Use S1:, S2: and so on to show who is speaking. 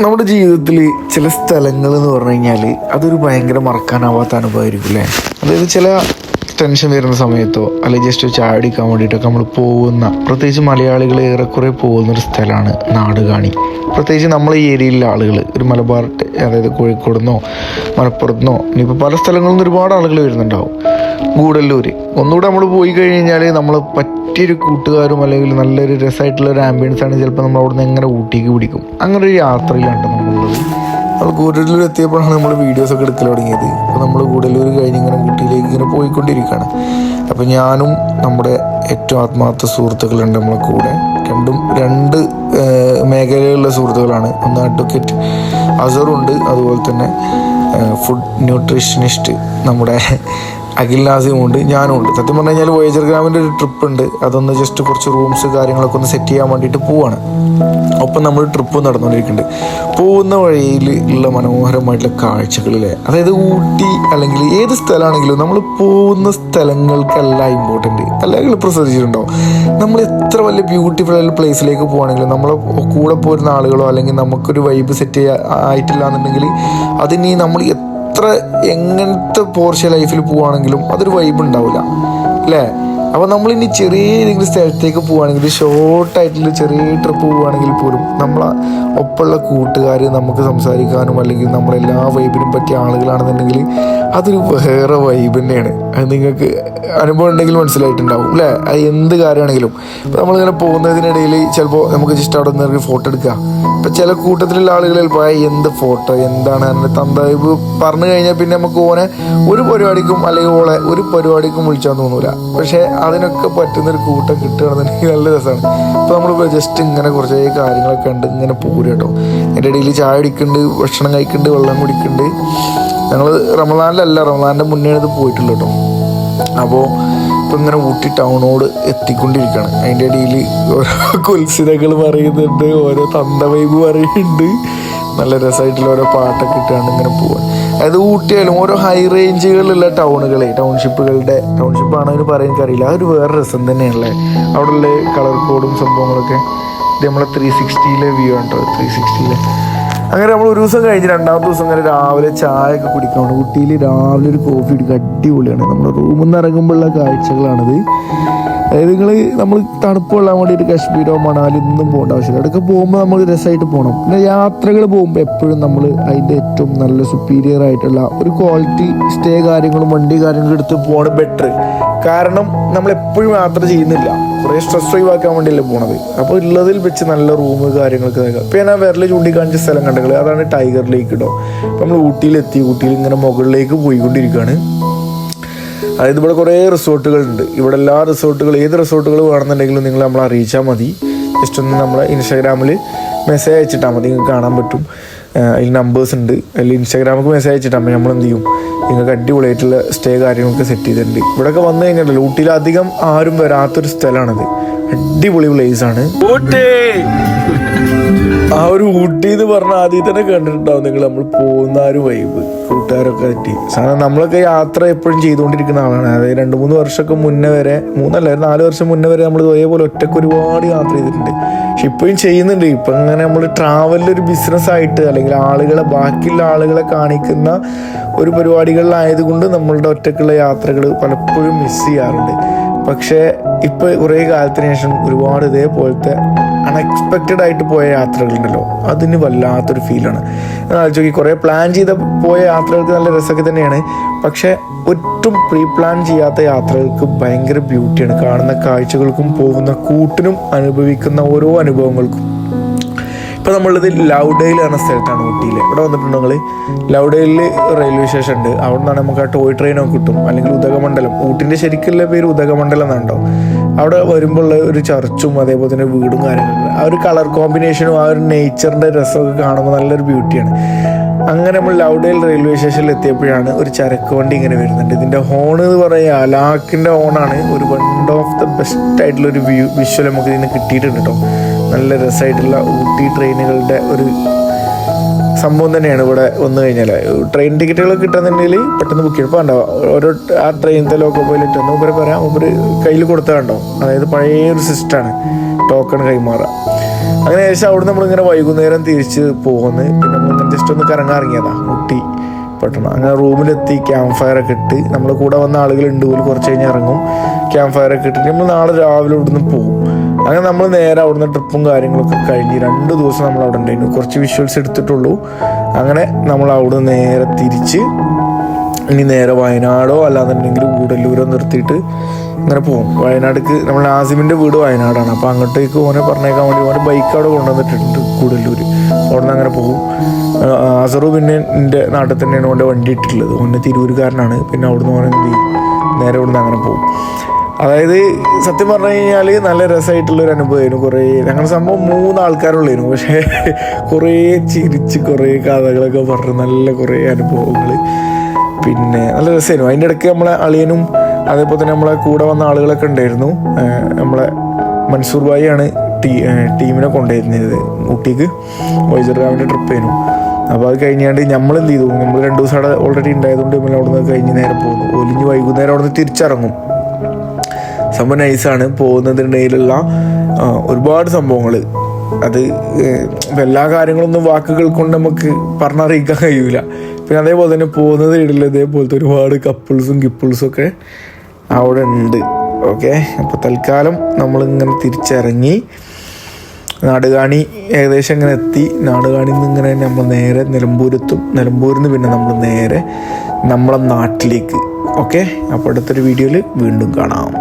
S1: നമ്മുടെ ജീവിതത്തിൽ ചില സ്ഥലങ്ങൾ എന്ന് പറഞ്ഞു കഴിഞ്ഞാൽ അതൊരു ഭയങ്കര മറക്കാനാവാത്ത അനുഭവമായിരിക്കും അല്ലേ? അതായത് ചില ടെൻഷൻ വരുന്ന സമയത്തോ അല്ലെങ്കിൽ ജസ്റ്റ് ചാടിക്കാൻ വേണ്ടിയിട്ടൊക്കെ നമ്മൾ പോകുന്ന പ്രത്യേകിച്ച് മലയാളികൾ ഏറെക്കുറെ പോകുന്ന ഒരു സ്ഥലമാണ് നാടുകാണി. പ്രത്യേകിച്ച് നമ്മളെ ഈ ഏരിയയിലെ ആളുകൾ ഒരു മലബാർ അതായത് കോഴിക്കോട് നിന്നോ മലപ്പുറത്ത് നിന്നോ ഇനിയിപ്പോൾ പല സ്ഥലങ്ങളിൽ നിന്ന് ഒരുപാട് ആളുകൾ വരുന്നുണ്ടാവും. ഗൂഡല്ലൂർ ഒന്നുകൂടെ നമ്മൾ പോയി കഴിഞ്ഞാൽ നമ്മൾ പറ്റിയൊരു കൂട്ടുകാരും അല്ലെങ്കിൽ നല്ലൊരു രസമായിട്ടുള്ള ഒരു ആംബിയൻസ് ആണ് ചിലപ്പോൾ നമ്മൾ അവിടെ നിന്ന് എങ്ങനെ ഊട്ടിക്ക് പിടിക്കും. അങ്ങനെ ഒരു യാത്രയിലാണ് നമ്മളുള്ളത്. നമ്മൾ ഗൂഡല്ലൂർ എത്തിയപ്പോഴാണ് നമ്മൾ വീഡിയോസ് ഒക്കെ എടുക്കൽ തുടങ്ങിയത്. അപ്പോൾ നമ്മൾ ഗൂഡല്ലൂർ കഴിഞ്ഞ് ഇങ്ങനെ ഊട്ടിയിലേക്ക് ഇങ്ങനെ പോയിക്കൊണ്ടിരിക്കുകയാണ്. അപ്പോൾ ഞാനും നമ്മുടെ ഏറ്റവും ആത്മാർത്ഥ സുഹൃത്തുക്കളുണ്ട് നമ്മളെ കൂടെ. രണ്ടും രണ്ട് മേഖലയിലുള്ള സുഹൃത്തുക്കളാണ്. ഒന്ന് അഡ്വക്കേറ്റ് അസറുണ്ട്. അതുപോലെ തന്നെ ഫുഡ് ന്യൂട്രീഷനിസ്റ്റ് നമ്മുടെ അഖിൽ നാസിയും ഉണ്ട് ഞാനും ഉണ്ട്. സത്യം പറഞ്ഞു കഴിഞ്ഞാൽ വോയേജർ ഗ്രാമിന്റെ ഒരു ട്രിപ്പ് ഉണ്ട്. അതൊന്ന് ജസ്റ്റ് കുറച്ച് റൂംസ് കാര്യങ്ങളൊക്കെ ഒന്ന് സെറ്റ് ചെയ്യാൻ വേണ്ടിയിട്ട് പോവാണ്. ഒപ്പം നമ്മൾ ട്രിപ്പ് നടന്നുകൊണ്ടിരിക്കുന്നുണ്ട്. പോകുന്ന വഴിയിൽ ഉള്ള മനോഹരമായിട്ടുള്ള കാഴ്ചകളിലെ അതായത് ഊട്ടി അല്ലെങ്കിൽ ഏത് സ്ഥലമാണെങ്കിലും നമ്മൾ പോകുന്ന സ്ഥലങ്ങൾക്കല്ല ഇമ്പോർട്ടന്റ് അല്ലെങ്കിൽ ഇപ്പോൾ ശ്രദ്ധിച്ചിട്ടുണ്ടോ നമ്മൾ എത്ര വലിയ ബ്യൂട്ടിഫുൾ ആയിട്ടുള്ള പ്ലേസിലേക്ക് പോവാണെങ്കിലും നമ്മളെ കൂടെ പോരുന്ന ആളുകളോ അല്ലെങ്കിൽ നമുക്കൊരു വൈബ് സെറ്റ് ആയിട്ടില്ല എന്നുണ്ടെങ്കിൽ അതിനി നമ്മൾ എത്ര എങ്ങനത്തെ പോർച്ച ലൈഫിൽ പോവാണെങ്കിലും അതൊരു വൈബ് ഉണ്ടാവില്ല അല്ലേ അപ്പോൾ നമ്മൾ ഇനി ചെറിയ ഏതെങ്കിലും സ്ഥലത്തേക്ക് പോവുകയാണെങ്കിൽ ഷോർട്ടായിട്ടുള്ള ചെറിയ ട്രിപ്പ് പോവുകയാണെങ്കിൽ പോലും നമ്മളെ ഒപ്പമുള്ള കൂട്ടുകാർ നമുക്ക് സംസാരിക്കാനും അല്ലെങ്കിൽ നമ്മളെല്ലാ വൈബിനും പറ്റിയ ആളുകളാണെന്നുണ്ടെങ്കിൽ അതൊരു വേറെ വൈബ് തന്നെയാണ്. അത് നിങ്ങൾക്ക് അനുഭവം ഉണ്ടെങ്കിൽ മനസ്സിലായിട്ടുണ്ടാവും അല്ലേ? അത് എന്ത് കാര്യമാണെങ്കിലും. ഇപ്പോൾ നമ്മളിങ്ങനെ പോകുന്നതിനിടയിൽ ചിലപ്പോൾ നമുക്ക് ജസ്റ്റ് അവിടെ നിന്ന് ഫോട്ടോ എടുക്കുക. ഇപ്പം ചില കൂട്ടത്തിലുള്ള ആളുകൾ ചിലപ്പോൾ എന്ത് ഫോട്ടോ എന്താണ്? അതിന്റെ തന്ത പറഞ്ഞു കഴിഞ്ഞാൽ പിന്നെ നമുക്ക് ഓനെ ഒരു പരിപാടിക്കും അല്ലെങ്കിൽ ഓളെ ഒരു പരിപാടിക്കും വിളിച്ചാൽ തോന്നൂല. പക്ഷേ അതിനൊക്കെ പറ്റുന്നൊരു കൂട്ടം കിട്ടുകയാണെന്നുണ്ടെങ്കിൽ നല്ല രസമാണ്. ഇപ്പോൾ നമ്മൾ ജസ്റ്റ് ഇങ്ങനെ കുറച്ച് കാര്യങ്ങളൊക്കെ ഉണ്ട് ഇങ്ങനെ പോരും കേട്ടോ. എന്റെ ഇടയിൽ ചായ അടിക്കുന്നുണ്ട് ഭക്ഷണം കഴിക്കുന്നുണ്ട് വെള്ളം കുടിക്കുന്നുണ്ട് ഞങ്ങൾ റമദാനിലല്ല റമദാന്റെ മുന്നേ ഇത് പോയിട്ടുള്ളൂ കേട്ടോ അപ്പോൾ ഇപ്പം ഇങ്ങനെ ഊട്ടി ടൗണോട് എത്തിക്കൊണ്ടിരിക്കുകയാണ് അതിന്റെ ഇടയിൽ ഓരോ കുൽസിതകൾ പറയുന്നുണ്ട് ഓരോ തന്ത വൈബ് പറയുന്നുണ്ട്. നല്ല രസമായിട്ടുള്ള ഓരോ പാട്ടൊക്കെ ഇട്ടാണ് ഇങ്ങനെ പോവാൻ അതായത് ഊട്ടിയായാലും ഓരോ ഹൈ റേഞ്ചുകളിലുള്ള ടൗണുകളെ ടൗൺഷിപ്പുകളുടെ ടൗൺഷിപ്പ് ആണോ എന്ന് പറയാൻ എനിക്കറിയില്ല. ആ ഒരു വേറെ രസം തന്നെയാണല്ലേ. അവിടെയുള്ള കളർ കോഡും സംഭവങ്ങളൊക്കെ. ഇത് നമ്മളെ ത്രീ സിക്സ്റ്റിയിലെ വ്യൂ ആണ് കേട്ടോ ത്രീ സിക്സ്റ്റിയിലെ അങ്ങനെ നമ്മൾ ഒരു ദിവസം കഴിഞ്ഞ് രണ്ടാമത്തെ ദിവസം അങ്ങനെ രാവിലെ ചായ ഒക്കെ കുടിക്കണം. ഊട്ടിയിൽ രാവിലെ ഒരു കോഫി കുടിക്കുക അടിപൊളിയാണ്. നമ്മുടെ റൂമിൽ നിന്ന് ഇറങ്ങുമ്പോഴുള്ള കാഴ്ചകളാണിത്. അതായത് നിങ്ങൾ നമ്മൾ തണുപ്പ് കൊള്ളാൻ വേണ്ടിയിട്ട് കശ്മീരോ മണാലി ഒന്നും പോകേണ്ട ആവശ്യമില്ല. അവിടെയൊക്കെ പോകുമ്പോൾ നമ്മൾ രസമായിട്ട് പോകണം. പിന്നെ യാത്രകൾ പോകുമ്പോൾ എപ്പോഴും നമ്മൾ അതിന്റെ ഏറ്റവും നല്ല സുപ്പീരിയർ ആയിട്ടുള്ള ഒരു ക്വാളിറ്റി സ്റ്റേ കാര്യങ്ങളും വണ്ടി കാര്യങ്ങളും എടുത്ത് പോകണം ബെറ്റർ കാരണം നമ്മൾ എപ്പോഴും യാത്ര ചെയ്യുന്നില്ല. കുറേ സ്ട്രെസ് ഒഴിവാക്കാൻ വേണ്ടിയല്ലേ പോണത്. അപ്പോൾ ഉള്ളതിൽ വെച്ച് നല്ല റൂം കാര്യങ്ങളൊക്കെ നൽകാം ഇപ്പം ഞാൻ വിരൽ ചൂണ്ടിക്കാണിച്ച സ്ഥലം കണ്ടത് അതാണ് ടൈഗർ ലേക്ക് കേട്ടോ നമ്മൾ ഊട്ടിയിലെത്തി. ഊട്ടിയിൽ ഇങ്ങനെ മുകളിലേക്ക് പോയിക്കൊണ്ടിരിക്കുകയാണ് അതായത് ഇവിടെ കുറേ റിസോർട്ടുകളുണ്ട്. ഇവിടെ എല്ലാ റിസോർട്ടുകളും ഏത് റിസോർട്ടുകൾ വേണമെന്നുണ്ടെങ്കിലും നിങ്ങൾ നമ്മളെ അറിയിച്ചാൽ മതി. ജസ്റ്റ് ഒന്ന് നമ്മളെ ഇൻസ്റ്റാഗ്രാമിൽ മെസ്സേജ് അയച്ചിട്ടാൽ മതി. നിങ്ങൾക്ക് കാണാൻ പറ്റും. അതിൽ നമ്പേഴ്സ് ഉണ്ട്. അതിൽ ഇൻസ്റ്റാഗ്രാമിൽ മെസ്സേജ് അയച്ചിട്ടാൽ മതി നമ്മൾ എന്ത് ചെയ്യും? നിങ്ങൾക്ക് അടിപൊളിയായിട്ടുള്ള സ്റ്റേ കാര്യങ്ങളൊക്കെ സെറ്റ് ചെയ്തിട്ടുണ്ട്. ഇവിടെയൊക്കെ വന്നു കഴിഞ്ഞാൽ ഊട്ടിയിലധികം ആരും വരാത്തൊരു സ്ഥലമാണിത്. അടിപൊളി പ്ലേസ് ആണ്. ആ ഒരു ഊട്ടി എന്ന് പറഞ്ഞ ആദ്യം തന്നെ കണ്ടിട്ടുണ്ടാവും നിങ്ങൾ നമ്മൾ പോകുന്ന ആ ഒരു വൈബ് കൂട്ടുകാരൊക്കെ പറ്റി സാധനം നമ്മളൊക്കെ യാത്ര എപ്പോഴും ചെയ്തുകൊണ്ടിരിക്കുന്ന ആളാണ്. അതായത് രണ്ട് മൂന്ന് വർഷമൊക്കെ മുന്നേ വരെ മൂന്നല്ല ഒരു നാല് വർഷം മുന്നേ വരെ നമ്മൾ ഇതേപോലെ ഒറ്റയ്ക്ക് ഒരുപാട് യാത്ര ചെയ്തിട്ടുണ്ട്. പക്ഷെ ഇപ്പോഴും ചെയ്യുന്നുണ്ട്. ഇപ്പം അങ്ങനെ നമ്മൾ ട്രാവലിൽ ഒരു ബിസിനസ് ആയിട്ട് അല്ലെങ്കിൽ ആളുകളെ ബാക്കിയുള്ള ആളുകളെ കാണിക്കുന്ന ഒരു പരിപാടികളിലായതുകൊണ്ട് നമ്മളുടെ ഒറ്റയ്ക്കുള്ള യാത്രകൾ പലപ്പോഴും മിസ് ചെയ്യാറുണ്ട്. പക്ഷേ ഇപ്പോൾ കുറേ കാലത്തിന് ശേഷം ഒരുപാട് ഇതേപോലത്തെ അൺഎക്സ്പെക്റ്റഡ് ആയിട്ട് പോയ യാത്രകളുണ്ടല്ലോ. അതിന് വല്ലാത്തൊരു ഫീലാണ് ആലോചിച്ച് നോക്കി കുറേ പ്ലാൻ ചെയ്ത പോയ യാത്രകൾക്ക് നല്ല രസമൊക്കെ തന്നെയാണ്. പക്ഷേ ഒട്ടും പ്രീ പ്ലാൻ ചെയ്യാത്ത യാത്രകൾക്ക് ഭയങ്കര ബ്യൂട്ടിയാണ് കാണുന്ന കാഴ്ചകൾക്കും പോകുന്ന കൂട്ടിനും അനുഭവിക്കുന്ന ഓരോ അനുഭവങ്ങൾക്കും. ഇപ്പോൾ നമ്മളിത് ലൗഡയിൽ എന്ന സ്ഥലത്താണ് ഊട്ടിയിൽ ഇവിടെ വന്നിട്ടുണ്ടോ നിങ്ങൾ ലൗഡേലിൽ റെയിൽവേ സ്റ്റേഷൻ ഉണ്ട് അവിടെ നിന്നാണ് നമുക്ക് ആ ടോയ് ട്രെയിനൊക്കെ കിട്ടും. അല്ലെങ്കിൽ ഉദകമണ്ഡലം. ഊട്ടിന്റെ ശരിക്കുള്ള പേര് ഉദകമണ്ഡലം എന്നുണ്ടോ അവിടെ വരുമ്പോൾ ഒരു ചർച്ചും അതേപോലെ തന്നെ വീടും കാര്യങ്ങളും. ആ ഒരു കളർ കോമ്പിനേഷനും ആ ഒരു നേച്ചറിന്റെ രസമൊക്കെ കാണുമ്പോൾ നല്ലൊരു ബ്യൂട്ടിയാണ് അങ്ങനെ നമ്മൾ ലൗഡേൽ റെയിൽവേ സ്റ്റേഷനിൽ എത്തിയപ്പോഴാണ് ഒരു ചരക്ക് വണ്ടി ഇങ്ങനെ വരുന്നുണ്ട് ഇതിന്റെ ഹോൺ എന്ന് പറയുക അലാക്കിന്റെ ഹോണാണ് ഒരു വൺ ഓഫ് ദ ബെസ്റ്റ് ആയിട്ടുള്ള ഒരു വ്യൂ വിഷ്വൽ നമുക്ക് ഇതിന് കിട്ടിയിട്ടുണ്ട് കേട്ടോ നല്ല രസമായിട്ടുള്ള ഊട്ടി ട്രെയിനുകളുടെ ഒരു സംഭവം തന്നെയാണ് ഇവിടെ വന്നു കഴിഞ്ഞാൽ. ട്രെയിൻ ടിക്കറ്റുകൾ കിട്ടുന്നുണ്ടെങ്കിൽ പെട്ടെന്ന് ബുക്ക് ചെയ്യണം. ഇപ്പോൾ കണ്ടോ ഓരോ ആ ട്രെയിനത്തെ ലോക്കോ പൈലറ്റ് എന്ന് ഉപരി പറയാം. ഉപരി കയ്യിൽ കൊടുത്താൽ ഉണ്ടാവും അതായത് പഴയ ഒരു സിസ്റ്റമാണ് ടോക്കൺ കൈമാറുക. അങ്ങനെ ശേഷം അവിടെ നമ്മളിങ്ങനെ വൈകുന്നേരം തിരിച്ച് പോകുന്നത് പിന്നെ നമ്മളിങ്ങനെ ജസ്റ്റ് ഒന്ന് കറങ്ങാൻ ഇറങ്ങിയതാ ഊട്ടി പെട്ടെന്ന്. അങ്ങനെ റൂമിലെത്തി ക്യാമ്പ് ഫയർ ഒക്കെ ഇട്ട്. നമ്മൾ കൂടെ വന്ന ആളുകളുണ്ട് പോലും കുറച്ച് കഴിഞ്ഞ് ഇറങ്ങും. ക്യാമ്പ് ഫയർ ഒക്കെ ഇട്ടിട്ട് നമ്മൾ നാളെ രാവിലെ ഇവിടുന്ന് പോകും. അങ്ങനെ നമ്മൾ നേരെ അവിടുന്ന് ട്രിപ്പും കാര്യങ്ങളൊക്കെ കഴിഞ്ഞ് രണ്ട് ദിവസം നമ്മൾ അവിടെ ഉണ്ടായിരുന്നു. കുറച്ച് വിഷ്വൽസ് എടുത്തിട്ടുള്ളൂ. അങ്ങനെ നമ്മൾ അവിടെ നേരെ തിരിച്ച് ഇനി നേരെ വയനാടോ അല്ലാന്നുണ്ടെങ്കിൽ ഗൂഡല്ലൂരോ നിർത്തിയിട്ട് അങ്ങനെ പോകും വയനാടിക്ക് നമ്മൾ നാസിമിന്റെ വീട് വയനാടാണ്. അപ്പോൾ അങ്ങോട്ടേക്ക് ഓനെ പറഞ്ഞേക്കാൻ വേണ്ടി ഓനെ ബൈക്ക് അവിടെ കൊണ്ടുവന്നിട്ടുണ്ട് കൂടല്ലൂർ അവിടെ നിന്ന് അങ്ങനെ പോകും. ആസറു പിന്നെ എന്റെ നാട്ടിൽ തന്നെയാണ് ഓന്റെ വണ്ടി ഇട്ടിട്ടുള്ളത്. ഓന്റെ തിരൂരുകാരനാണ്. പിന്നെ അവിടുന്ന് ഓനെ നേരെ ഇവിടുന്ന് അങ്ങനെ പോകും. അതായത് സത്യം പറഞ്ഞു കഴിഞ്ഞാൽ നല്ല രസമായിട്ടുള്ള ഒരു അനുഭവമായിരുന്നു. കുറേ ഞങ്ങൾ സംഭവം മൂന്ന് ആൾക്കാരുള്ളായിരുന്നു പക്ഷേ കുറേ ചിരിച്ച് കുറേ കഥകളൊക്കെ പറഞ്ഞ് നല്ല കുറേ അനുഭവങ്ങൾ പിന്നെ നല്ല രസമായിരുന്നു. അതിന്റെ ഇടയ്ക്ക് നമ്മളെ അളിയനും അതേപോലെ തന്നെ നമ്മളെ കൂടെ വന്ന ആളുകളൊക്കെ ഉണ്ടായിരുന്നു. നമ്മളെ മൻസൂർ ഭായിയാണ് ടീ ടീമിനെ കൊണ്ടുവരുന്നത് ഊട്ടിക്ക്. വൈജർഗാവിന്റെ ട്രിപ്പ് ആയിരുന്നു. അപ്പോൾ അത് കഴിഞ്ഞാണ്ട് നമ്മൾ എന്ത് ചെയ്തു? നമ്മൾ രണ്ട് ദിവസം അവിടെ ഓൾറെഡി ഉണ്ടായതുകൊണ്ട് നമ്മൾ അവിടെ നിന്ന് കഴിഞ്ഞ് നേരം പോകുന്നു ഒലിഞ്ഞ് വൈകുന്നേരം അവിടെ നിന്ന് തിരിച്ചിറങ്ങും. സംഭവം നൈസാണ് പോകുന്നതിനിടയിലുള്ള ഒരുപാട് സംഭവങ്ങൾ അത് എല്ലാ കാര്യങ്ങളൊന്നും വാക്കുകൾ കൊണ്ട് നമുക്ക് പറഞ്ഞറിയിക്കാൻ കഴിയൂല. പിന്നെ അതേപോലെ തന്നെ പോകുന്നതിനിടയിൽ ഇതേപോലത്തെ ഒരുപാട് കപ്പിൾസും കിപ്പിൾസും ഒക്കെ അവിടെ ഉണ്ട്. ഓക്കെ അപ്പോൾ തൽക്കാലം നമ്മളിങ്ങനെ തിരിച്ചിറങ്ങി. നാടുകാണി ഏകദേശം ഇങ്ങനെ എത്തി. നാടുകാണിയിൽ നിന്ന് ഇങ്ങനെ നമ്മൾ നേരെ നിലമ്പൂരെത്തും. നിലമ്പൂരിൽ നിന്ന് പിന്നെ നമ്മൾ നേരെ നമ്മളെ നാട്ടിലേക്ക്. ഓക്കെ അപ്പോൾ അടുത്തൊരു വീഡിയോയിൽ വീണ്ടും കാണാം.